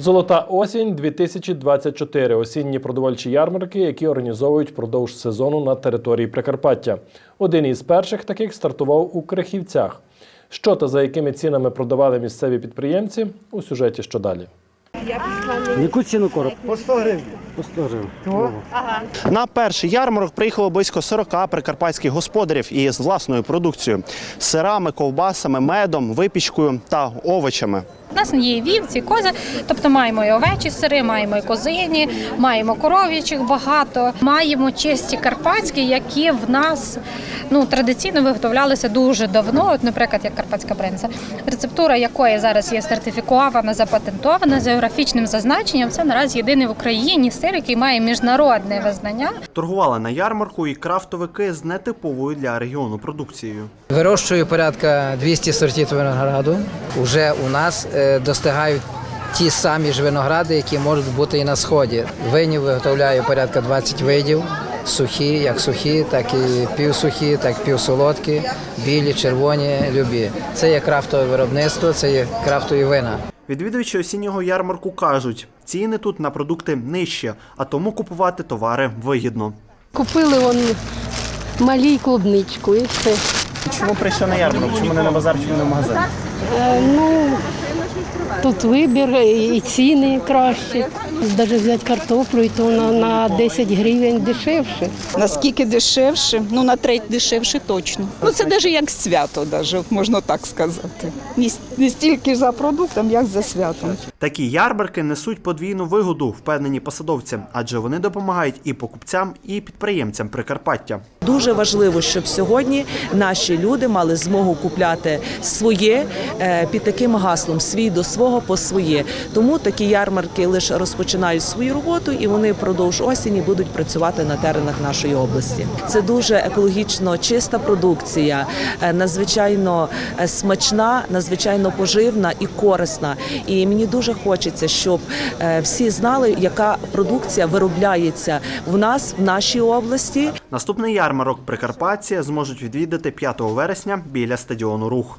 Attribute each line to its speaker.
Speaker 1: Золота осінь 2024 осінні продовольчі ярмарки, які організовують впродовж сезону на території Прикарпаття. Один із перших таких стартував у Крихівцях. Що та за якими цінами продавали місцеві підприємці у сюжеті що далі.
Speaker 2: Яку ціну короб?
Speaker 3: По 100 гривень.
Speaker 2: По 100 гривень.
Speaker 4: На перший ярмарок приїхало близько 40 прикарпатських господарів із власною продукцією сирами, ковбасами, медом, випічкою та овочами.
Speaker 5: У нас є і вівці, кози, тобто маємо і овечі сири, маємо і козині, маємо коров'ячих багато, маємо чисті карпатські, які в нас ну, традиційно виготовлялися дуже давно. От, наприклад, як карпатська бринза, рецептура якої зараз є сертифікована, запатентована з географічним зазначенням. Це наразі єдиний в Україні сир, який має міжнародне визнання.
Speaker 4: Торгували на ярмарку і крафтовики з нетиповою для регіону продукцією.
Speaker 6: Вирощую порядка 200 сортів винограду. Уже у нас е, достигають ті самі ж виногради, які можуть бути і на сході. Винів виготовляю порядка 20 видів. Сухі, як сухі, так і півсухі, так і півсолодкі, білі, червоні, любі. Це є крафтове виробництво, це є крафтові вина.
Speaker 4: Відвідувачі осіннього ярмарку кажуть, ціни тут на продукти нижчі, а тому купувати товари вигідно.
Speaker 7: Купили он малій клубничку і все.
Speaker 4: Чому прийшли на ярмарок? Чому не на базар, чому не в магазин?
Speaker 7: Е, ну, тут вибір і ціни кращі. Навіть взяти картоплю, і то на, на 10 гривень дешевше.
Speaker 8: Наскільки дешевше? Ну на треть дешевше точно. Ну це навіть як свято, даже, можна так сказати. Не, не стільки за продуктом, як за святом.
Speaker 4: Такі ярмарки несуть подвійну вигоду, впевнені посадовці, адже вони допомагають і покупцям, і підприємцям Прикарпаття.
Speaker 9: Дуже важливо, щоб сьогодні наші люди мали змогу купляти своє е, під таким гаслом свій до свого по своє. Тому такі ярмарки лише розпочинають свою роботу і вони впродовж осені будуть працювати на теренах нашої області. Це дуже екологічно чиста продукція, е, надзвичайно е, смачна, надзвичайно поживна і корисна. І мені дуже хочеться, щоб всі знали, яка продукція виробляється в нас в нашій області.
Speaker 4: Наступний ярмарок Прикарпаття зможуть відвідати 5 вересня біля стадіону Рух.